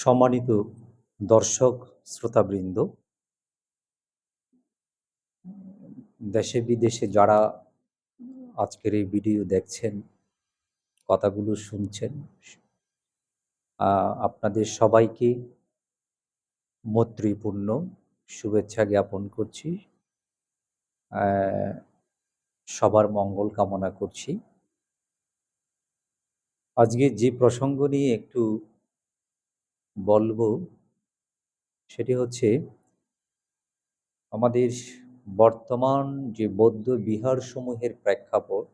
সম্মানিত দর্শক শ্রোতাবৃন্দ, দেশে বিদেশে যারা আজকের এই ভিডিও দেখছেন, কথাগুলো শুনছেন আপনাদের সবাইকে মৈত্রীপূর্ণ শুভেচ্ছা জ্ঞাপন করছি। সবার মঙ্গল কামনা করছি। আজকে যে প্রসঙ্গ নিয়ে একটু বলব সেটি হচ্ছে আমাদের বর্তমান যে বৌদ্ধ বিহার সমূহের প্রেক্ষাপট,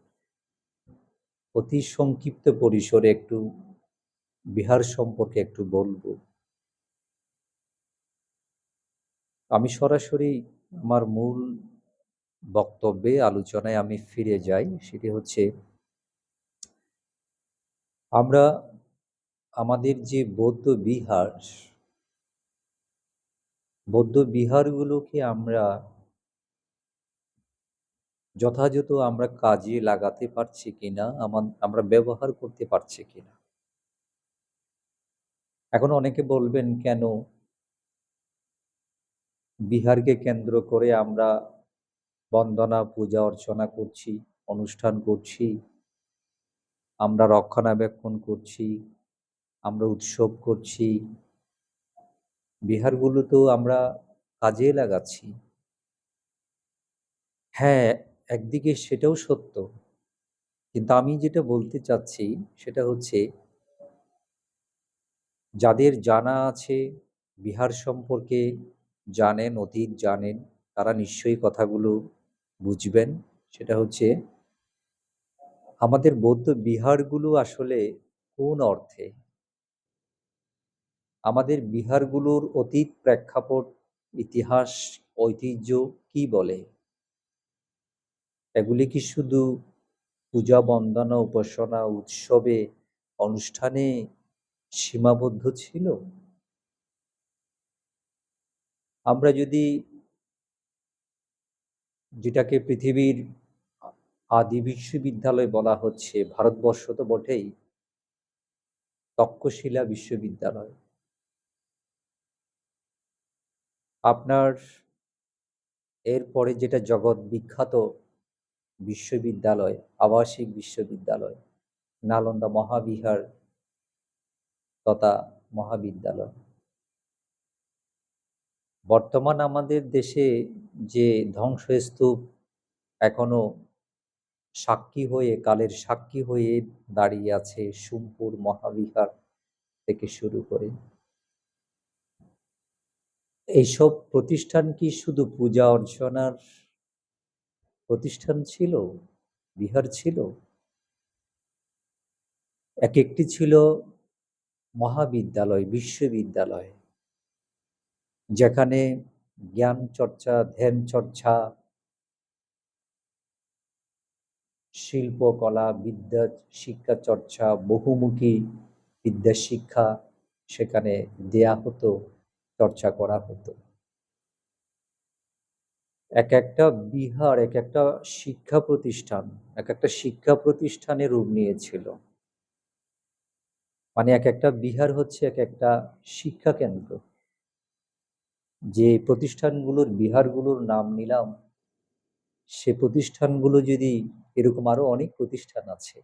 অতি সংক্ষিপ্ত পরিসরে একটু বিহার সম্পর্কে একটু বলব। আমি সরাসরি আমার মূল বক্তব্যে, আলোচনায় আমি ফিরে যাই, সেটি হচ্ছে আমরা আমাদের যে বৌদ্ধ বিহার, বৌদ্ধ বিহারগুলোকে আমরা যথাযথ আমরা কাজে লাগাতে পারছি কিনা আমরা ব্যবহার করতে পারছি কিনা। এখন অনেকে বলবেন, কেন বিহারকে কেন্দ্র করে আমরা বন্দনা, পূজা অর্চনা করছি, অনুষ্ঠান করছি, আমরা রক্ষণাবেক্ষণ করছি আমরা উৎসব করছি। বিহারগুলো তো আমরা কাজে লাগাচ্ছি। হ্যাঁ একদিকে সেটাও সত্য। কিন্তু আমি যেটা বলতে চাচ্ছি সেটা হচ্ছে, যাদের জানা আছে, বিহার সম্পর্কে জানেন, অতীত জানেন, তারা নিশ্চয়ই কথাগুলো বুঝবেন। সেটা হচ্ছে, আমাদের বৌদ্ধ বিহারগুলো আসলে কোন অর্থে? আমাদের বিহারগুলোর অতীত প্রেক্ষাপট, ইতিহাস, ঐতিহ্য কি বলে? এগুলি কি শুধু পূজা, বন্দনা, উপাসনা, উৎসবে, অনুষ্ঠানে সীমাবদ্ধ ছিল? আমরা যদি যেটাকে পৃথিবীর আদি বিশ্ববিদ্যালয় বলা হচ্ছে, ভারতবর্ষ তো বটেই, তক্ষশিলা বিশ্ববিদ্যালয়। আপনার এরপরে যেটা জগৎ বিখ্যাত বিশ্ববিদ্যালয়, আবাসিক বিশ্ববিদ্যালয়, নালন্দা মহাবিহার তথা মহাবিদ্যালয়। বর্তমান আমাদের দেশে যে ধ্বংসস্তূপ এখনও সাক্ষী হয়ে, কালের সাক্ষী হয়ে দাঁড়িয়ে আছে, সোমপুর মহাবিহার থেকে শুরু করে। এইসব প্রতিষ্ঠান কি শুধু পূজা অর্চনার প্রতিষ্ঠান ছিল? বিহার ছিল? এক একটি ছিল মহাবিদ্যালয়, বিশ্ববিদ্যালয়, যেখানে জ্ঞান চর্চা, ধ্যান চর্চা শিল্পকলা বিদ্যা, শিক্ষা চর্চা, বহুমুখী বিদ্যা শিক্ষা সেখানে দেয়া হতো। চর্চা করা হতো। এক একটা বিহার, এক একটা শিক্ষা প্রতিষ্ঠান, এক একটা শিক্ষা প্রতিষ্ঠানে রূপ নিয়েছিল। মানে এক একটা বিহার হচ্ছে এক একটা শিক্ষা কেন্দ্র। যে প্রতিষ্ঠানগুলোর, বিহারগুলোর নাম নিলাম, সে প্রতিষ্ঠানগুলো যদি এরকম আরও অনেক প্রতিষ্ঠান আছে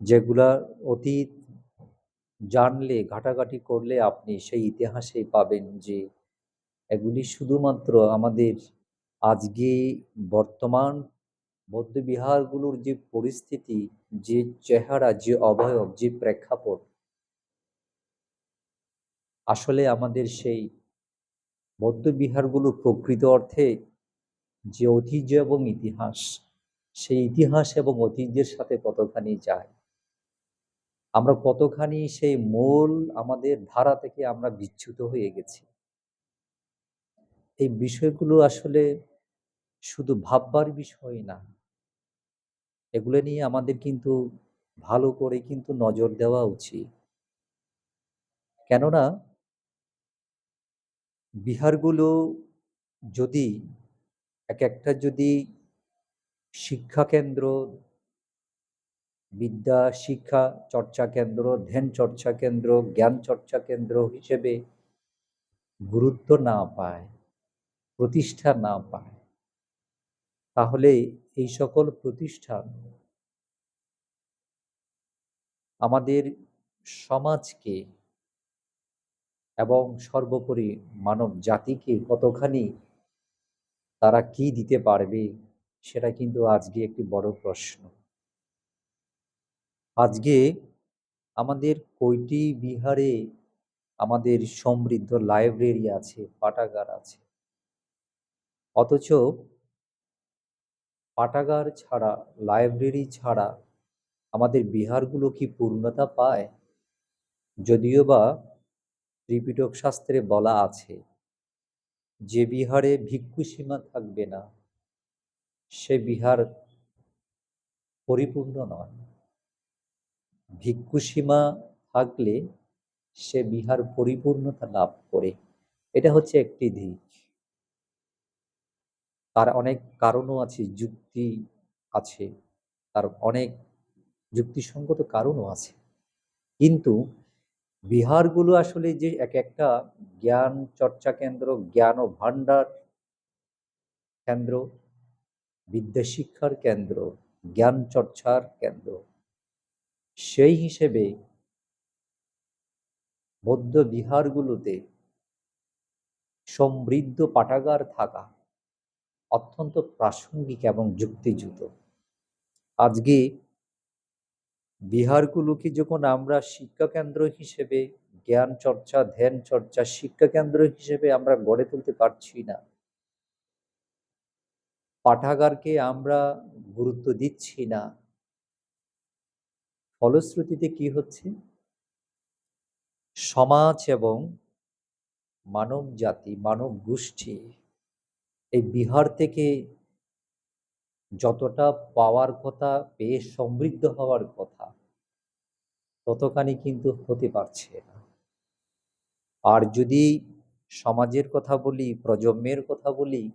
যেগুলা অতীত জানলে, ঘাটাঘাটি করলে আপনি সেই ইতিহাসে পাবেন যে এগুলি শুধুমাত্র আমাদের আজকে বর্তমান বৌদ্ধবিহারগুলোর যে পরিস্থিতি, যে চেহারা, যে অবয়ব, যে প্রেক্ষাপট, আসলে আমাদের সেই বৌদ্ধবিহারগুলোর প্রকৃত অর্থে যে ঐতিহ্য এবং ইতিহাস, সেই ইতিহাস এবং ঐতিহ্যের সাথে কতখানি যায়? আমরা কতখানি সেই মূল আমাদের ধারা থেকে আমরা বিচ্যুত হয়ে গেছি। এই বিষয়গুলো আসলে শুধু ভাববার বিষয় না। এগুলো নিয়ে আমাদের কিন্তু ভালো করে কিন্তু নজর দেওয়া উচিত। কেননা বিহারগুলো যদি এক একটা যদি শিক্ষা কেন্দ্র বিদ্যা, শিক্ষা, চর্চা কেন্দ্র, ধ্যান চর্চা কেন্দ্র, জ্ঞান চর্চা কেন্দ্র হিসেবে গুরুত্ব না পায়, প্রতিষ্ঠা না পায়, তাহলে এই সকল প্রতিষ্ঠান আমাদের সমাজকে এবং সর্বোপরি মানব জাতিকে কতখানি তারা কি দিতে পারবে, সেটা কিন্তু আজকে একটি বড় প্রশ্ন। আজকে আমাদের কয়টি বিহারে আমাদের সমৃদ্ধ লাইব্রেরি আছে, পাঠাগার আছে? অথচ পাঠাগার ছাড়া, লাইব্রেরি ছাড়া আমাদের বিহারগুলো কি পূর্ণতা পায়? যদিও বা ত্রিপিটক শাস্ত্রে বলা আছে, যে বিহারে ভিক্ষু সীমা থাকবে না, সে বিহার পরিপূর্ণ নয়। ভিক্ষু সীমা থাকলে সে বিহার পরিপূর্ণতা লাভ করে। এটা হচ্ছে একটি দিক। তার অনেক কারণও আছে, যুক্তি আছে, তার অনেক যুক্তিসঙ্গত কারণও আছে। কিন্তু বিহারগুলো আসলে যে এক একটা জ্ঞান চর্চা কেন্দ্র, জ্ঞান ও ভাণ্ডার কেন্দ্র বিদ্যা শিক্ষার কেন্দ্র, জ্ঞান চর্চার কেন্দ্র সেই হিসেবে বৌদ্ধ বিহারগুলোতে সমৃদ্ধ পাঠাগার থাকা অত্যন্ত প্রাসঙ্গিক এবং যুক্তিযুত আজকে বিহারগুলোকে যখন আমরা শিক্ষা কেন্দ্র হিসেবে, জ্ঞান চর্চা, ধ্যান চর্চা শিক্ষা কেন্দ্র হিসেবে আমরা গড়ে তুলতে পারছি না, পাঠাগারকে আমরা গুরুত্ব দিচ্ছি না ফলশ্রুতিতে কি হচ্ছে? সমাজ এবং মানব জাতি, মানব গোষ্ঠী এই বিহার থেকে যতটা পাওয়ার কথা, পেয়ে সমৃদ্ধ হওয়ার কথা, ততখানি কিন্তু হতে পারছে না। আর যদি সমাজের কথা বলি, প্রজন্মের কথা বলি,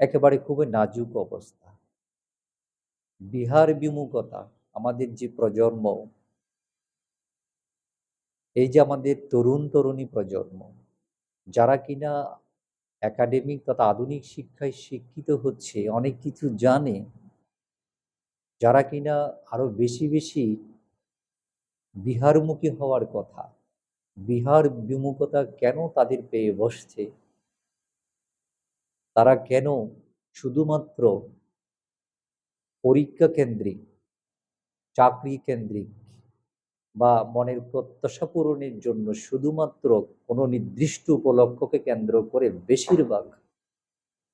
একেবারে খুবই নাজুক অবস্থা। বিহার বিমুখতা, আমাদের যে প্রজন্ম, এই যে আমাদের তরুণ তরুণী প্রজন্ম, যারা কিনা একাডেমিক তথা আধুনিক শিক্ষায় শিক্ষিত হচ্ছে, অনেক কিছু জানে, যারা কিনা আরও বেশি বেশি বিহারমুখী হওয়ার কথা, বিহার বিমুখতা কেন তাদের পেয়ে বসছে? তারা কেন শুধুমাত্র পরীক্ষা কেন্দ্রিক, চাকরি কেন্দ্রিক বা মনের প্রত্যাশা পূরণের জন্য শুধুমাত্র কোনো নির্দিষ্ট উপলক্ষকে কেন্দ্র করে বেশিরভাগ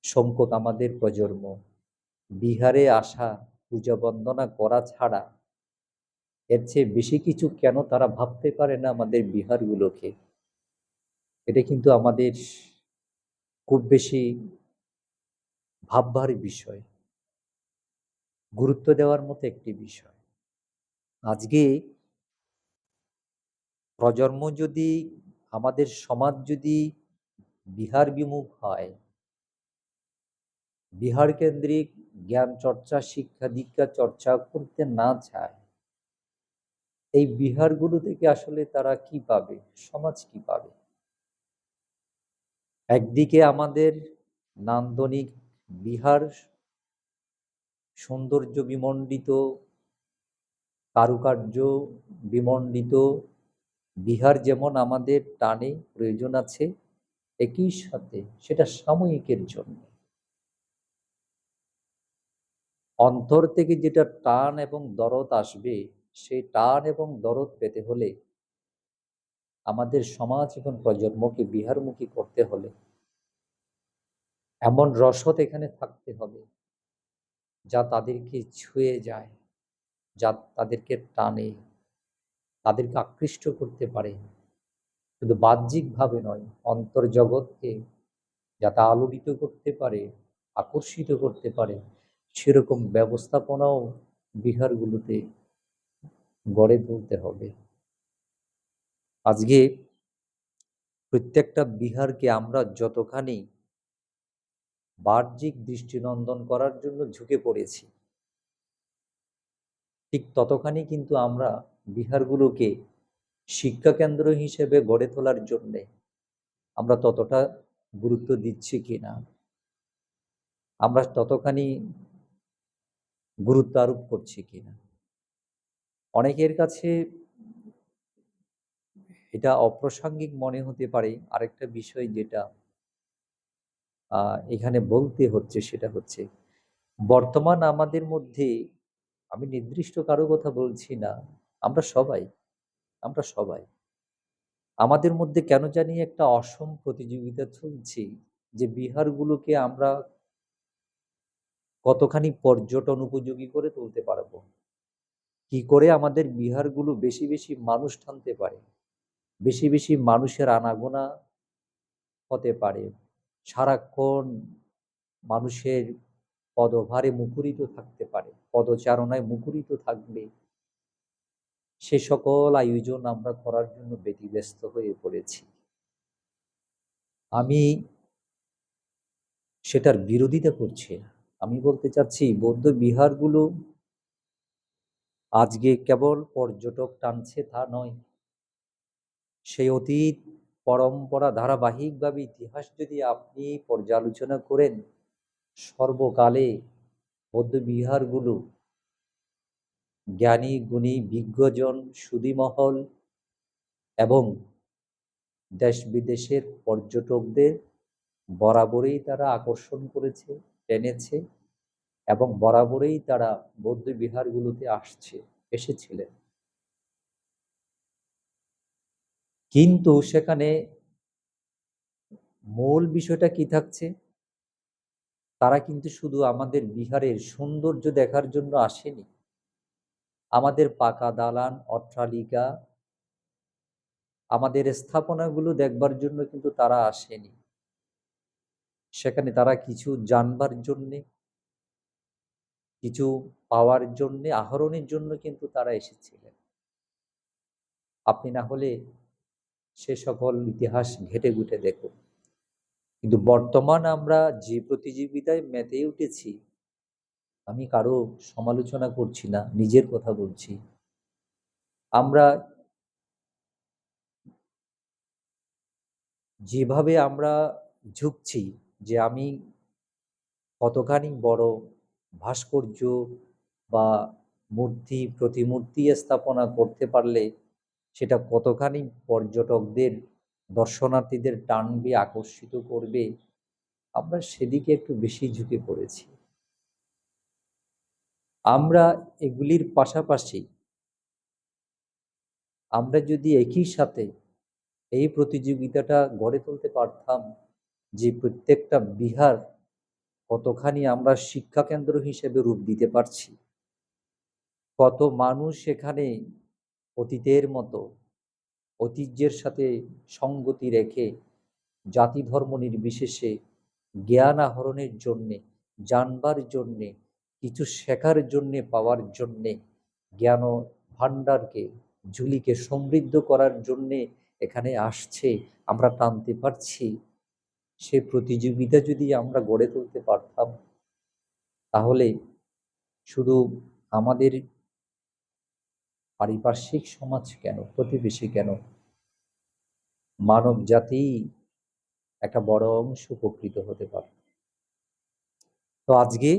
সংখ্যক আমাদের প্রজন্ম। বিহারে আসা, পূজা বন্দনা করা ছাড়া এর চেয়ে বেশি কিছু কেন তারা ভাবতে পারে না আমাদের বিহারগুলোকে? এটা কিন্তু আমাদের খুব বেশি ভাববার বিষয়। গুরুত্ব দেওয়ার মতো একটি বিষয়। আজকে প্রজন্ম যদি, আমাদের সমাজ যদি বিহার বিমুখ হয়, বিহার কেন্দ্রিক জ্ঞান চর্চা, শিক্ষা দীক্ষা চর্চা করতে না চায়, এই বিহারগুলো থেকে আসলে তারা কি পাবে? সমাজ কি পাবে? একদিকে আমাদের নান্দনিক বিহার সৌন্দর্য বিমণ্ডিত, কারুকার্য বিমণ্ডিত, বিহার যেমন আমাদের টানে প্রয়োজন আছে, একই সাথে সেটা সাময়িকের জন্য। অন্তর থেকে যেটা টান এবং দরদ আসবে, সেই টান এবং দরদ পেতে হলে আমাদের সমাজ এবং প্রজন্মকে বিহারমুখী করতে হলে। এমন রসদ এখানে থাকতে হবে। যা তাদেরকে ছুঁয়ে যায়, যা তাদেরকে টানে, তাদেরকে আকৃষ্ট করতে পারে। শুধু বাহ্যিকভাবে নয়, অন্তর্জগৎকে যাতে আলোকিত করতে পারে, আকর্ষিত করতে পারে, সেরকম ব্যবস্থাপনাও বিহারগুলোতে গড়ে তুলতে হবে। আজকে প্রত্যেকটা বিহারকে আমরা যতখানি বাহ্যিক দৃষ্টিনন্দন করার জন্য ঝুঁকে পড়েছি। ঠিক ততখানি কিন্তু আমরা বিহারগুলোকে শিক্ষা কেন্দ্র হিসেবে গড়ে তোলার জন্যে আমরা ততটা গুরুত্ব দিচ্ছি কি না? আমরা ততখানি গুরুত্ব আরোপ করছি কি না? অনেকের কাছে এটা অপ্রাসঙ্গিক মনে হতে পারে। আরেকটা বিষয় যেটা এখানে বলতে হচ্ছে সেটা হচ্ছে, বর্তমান আমাদের মধ্যে, আমি নির্দিষ্ট কারও কথা বলছি না, আমরা সবাই আমরা সবাই, আমাদের মধ্যে কেন জানি একটা অসম প্রতিযোগিতা চলছে যে বিহারগুলোকে আমরা কতখানি পর্যটন উপযোগী করে তুলতে পারব? কি করে আমাদের বিহারগুলো বেশি বেশি মানুষ টানতে পারে? বেশি বেশি মানুষের আনাগোনা হতে পারে? সারাক্ষণ মানুষের পদভারে মুখরিত থাকতে পারে, পদচারণায় মুখরিত থাকবে। সে সকল আয়োজন আমরা করার জন্য ব্যতিব্যস্ত হয়ে পড়েছি। আমি সেটার বিরোধিতা করছি না। আমি বলতে চাচ্ছি, বৌদ্ধ বিহারগুলো আজকে কেবল পর্যটক টানছে তা নয়। সেই অতীত পরম্পরা ধারাবাহিকভাবে ইতিহাস যদি আপনি পর্যালোচনা করেন, সর্বকালে বৌদ্ধ বিহারগুলো জ্ঞানী, গুণী, বিজ্ঞজন, সুদীমহল এবং দেশ বিদেশের পর্যটকদের বরাবরই তারা আকর্ষণ করেছে, টেনেছে এবং বরাবরই তারা বৌদ্ধবিহারগুলোতে আসছে, এসেছিলেন। কিন্তু সেখানে মূল বিষয়টা কি থাকছে? তারা কিন্তু শুধু আমাদের বিহারের সৌন্দর্য দেখার জন্য আসেনি। আমাদের পাকা দালান, অট্টালিকা, আমাদের স্থাপনাগুলো দেখবার জন্য কিন্তু তারা আসেনি। সেখানে তারা কিছু জানবার জন্যে, কিছু পাওয়ার জন্যে, আহরণের জন্য কিন্তু তারা এসেছিলেন। আপনি না হলে সে সকল ইতিহাস ঘেটে ঘুটে দেখুন কিন্তু বর্তমান আমরা যে প্রতিযোগিতায় মেতে উঠেছি, আমি কারও সমালোচনা করছি না, নিজের কথা বলছি। আমরা যেভাবে আমরা ঝুঁকছি যে আমি কতখানি বড় ভাস্কর্য বা মূর্তি, প্রতিমূর্তি স্থাপনা করতে পারলে সেটা কতখানি পর্যটকদের, দর্শনার্থীদের টানবে, আকর্ষিত করবে, আমরা সেদিকে একটু বেশি ঝুঁকে পড়েছি। আমরা এগুলির পাশাপাশি আমরা যদি একই সাথে এই প্রতিযোগিতাটা গড়ে তুলতে পারতাম যে প্রত্যেকটা বিহার কতখানি আমরা শিক্ষা কেন্দ্র হিসেবে রূপ দিতে পারছি, কত মানুষ এখানে অতীতের মতো ঐতিহ্যের সাথে সঙ্গতি রেখে জাতি ধর্ম নির্বিশেষে জ্ঞান আহরণের জন্যে, জানবার জন্যে, কিছু শেখার জন্যে, পাওয়ার জন্যে, জ্ঞান ভাণ্ডারকে, ঝুলিকে সমৃদ্ধ করার জন্যে এখানে আসছে, আমরা টানতে পারছি। সে প্রতিযোগিতা যদি আমরা গড়ে তুলতে পারতাম, তাহলে শুধু আমাদের পারিপার্শ্বিক সমাজ কেন? প্রতিবেশী কেন? মানব জাতি একটা বড় অংশ উপকৃত হতে পারে। তো আজকে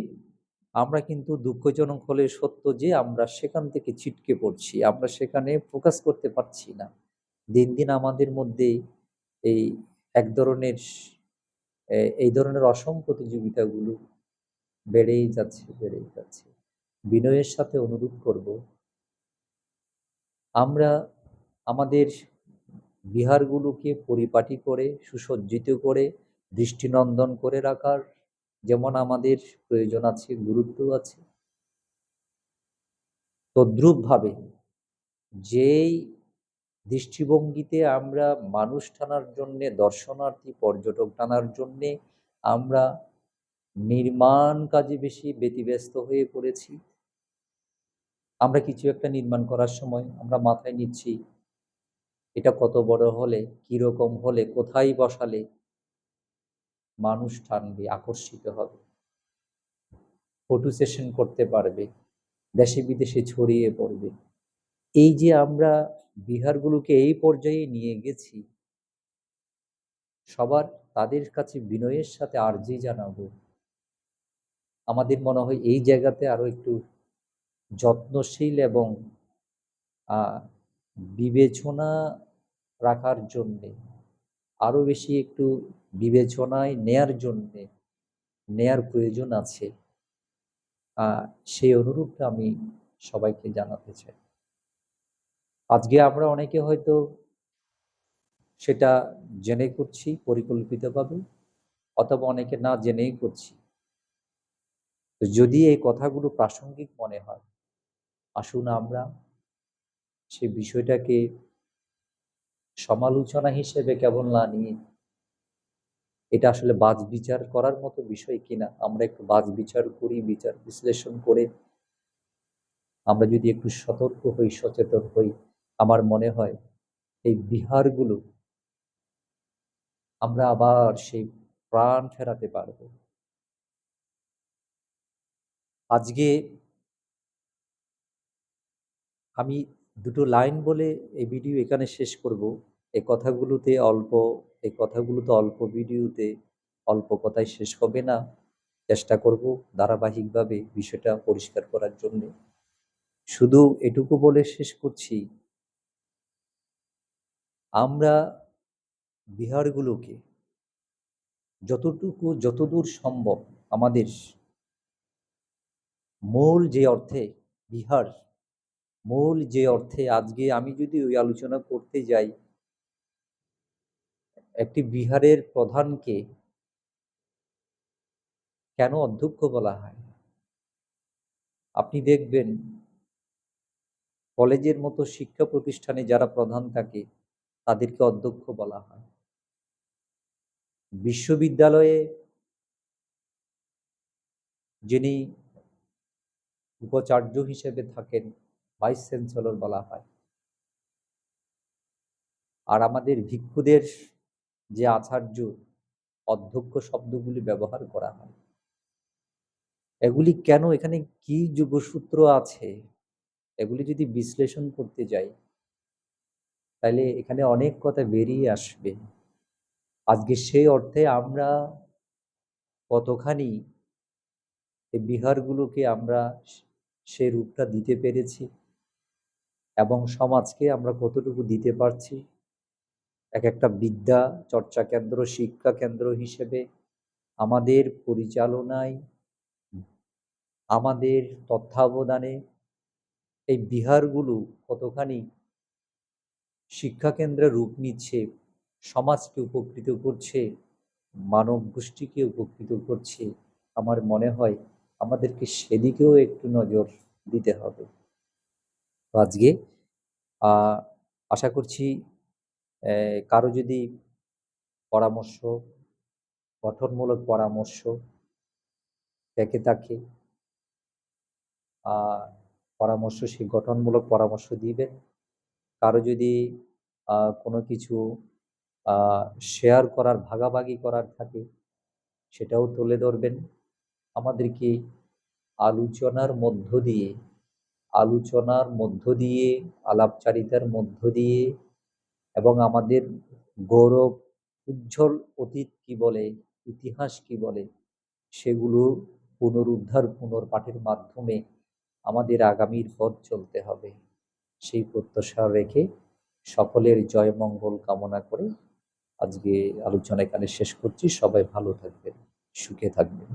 আমরা কিন্তু দুঃখজনক হলে সত্য যে আমরা সেখান থেকে ছিটকে পড়ছি, আমরা সেখানে ফোকাস করতে পারছি না। দিন দিন আমাদের মধ্যে এই এক ধরনের এই ধরনের অসম প্রতিযোগিতাগুলো বেড়েই যাচ্ছে বেড়েই যাচ্ছে। বিনয়ের সাথে অনুরোধ করব আমরা আমাদের বিহারগুলোকে পরিপাটি করে, সুসজ্জিত করে, দৃষ্টিনন্দন করে রাখার যেমন আমাদের প্রয়োজন আছে, গুরুত্ব আছে, তদ্রূপভাবে যেই দৃষ্টিভঙ্গিতে আমরা মানুষ টানার জন্যে, দর্শনার্থী, পর্যটক টানার জন্যে আমরা নির্মাণ কাজে বেশি ব্যতিব্যস্ত হয়ে পড়েছি আমরা কিছু একটা নির্মাণ করার সময় আমরা মাথায় নিচ্ছি, এটা কত বড় হলে কীরকম হলে, কোথায় বসালে মানুষ টানবে, আকর্ষিত হবে। ফটো সেশন করতে পারবে, দেশে বিদেশে ছড়িয়ে পড়বে। এই যে আমরা বিহারগুলোকে এই পর্যায়ে নিয়ে গেছি, সবার তাদের কাছে বিনয়ের সাথে আর্জি জানাব। আমাদের মনে হয় এই জায়গাতে আরও একটু যত্নশীল এবং বিবেচনা রাখার জন্যে আরও বেশি একটু বিবেচনায় নেয়ার জন্যে নেয়ার প্রয়োজন আছে। সেই অনুরূপটা আমি সবাইকে জানাতে চাই। আজকে আমরা অনেকে হয়তো সেটা জেনে করছি পরিকল্পিতভাবে, অথবা অনেকে না জেনেই করছি। যদি এই কথাগুলো প্রাসঙ্গিক মনে হয় আসুন আমরা সে বিষয়টাকে সমালোচনা হিসেবে কেবল না নিয়ে এটা আসলে বাজ বিচার করার মতো বিষয় কিনা, আমরা একটু বাজ বিচার করি, বিচার বিশ্লেষণ করে আমরা যদি একটু সতর্ক হই, সচেতন হই, আমার মনে হয় এই বিহারগুলো আমরা আবার সেই প্রাণ ফেরাতে পারব। আজকে আমি দুটো লাইন বলে এই ভিডিও এখানে শেষ করব। এই কথাগুলোতে অল্প, এই কথাগুলো তো অল্প ভিডিওতে অল্প কথায় শেষ হবে না। চেষ্টা করব ধারাবাহিকভাবে বিষয়টা পরিষ্কার করার জন্য। শুধু এটুকু বলে শেষ করছি। আমরা বিহারগুলোকে যতটুকু, যতদূর সম্ভব আমাদের মূল যে অর্থে বিহার মূল যে অর্থে আজকে আমি যদি ওই আলোচনা করতে যাই, একটি বিহারের প্রধানকে কেন অধ্যক্ষ বলা হয়? আপনি দেখবেন, কলেজের মতো শিক্ষা প্রতিষ্ঠানে যারা প্রধান থাকে, তাদেরকে অধ্যক্ষ বলা হয়। বিশ্ববিদ্যালয়ে যিনি উপাচার্য হিসেবে থাকেন ভাইস চ্যান্সেলর বলা হয়। আর আমাদের ভিক্ষুদের যে আচার্য, অধ্যক্ষ শব্দগুলি ব্যবহার করা হয়। এগুলি কেন, এখানে কি যোগসূত্র আছে, এগুলি যদি বিশ্লেষণ করতে যাই, তাহলে এখানে অনেক কথা বেরিয়ে আসবে। আজকে সেই অর্থে আমরা কতখানি এই বিহারগুলোকে আমরা সে রূপটা দিতে পেরেছি। এবং সমাজকে আমরা কতটুকু দিতে পারছি? এক একটা বিদ্যা, চর্চা কেন্দ্র, শিক্ষা কেন্দ্র হিসেবে আমাদের পরিচালনায়, আমাদের তত্ত্বাবধানে এই বিহারগুলো কতখানি শিক্ষা কেন্দ্রে রূপ নিচ্ছে, সমাজকে উপকৃত করছে, মানব গোষ্ঠীকে উপকৃত করছে, আমার মনে হয় আমাদেরকে সেদিকেও একটু নজর দিতে হবে। তো আজকে আশা করছি কারও যদি পরামর্শ, গঠনমূলক পরামর্শ থেকে থাকে পরামর্শ সেই গঠনমূলক পরামর্শ দিবেন। কারও যদি কোনো কিছু শেয়ার করার, ভাগাভাগি করার থাকে, সেটাও তুলে ধরবেন। আমাদেরকে আলোচনার মধ্য দিয়ে আলোচনার মধ্য দিয়ে, আলাপচারিতার মধ্য দিয়ে এবং আমাদের গৌরব, উজ্জ্বল অতীত কি বলে, ইতিহাস কি বলে, সেগুলো পুনরুদ্ধার, পুনর্পাঠের মাধ্যমে আমাদের আগামীর পথ চলতে হবে। সেই প্রত্যাশা রেখে সকলের জয় মঙ্গল কামনা করে আজকে আলোচনা এখানে শেষ করছি। সবাই ভালো থাকবেন, সুখে থাকবেন।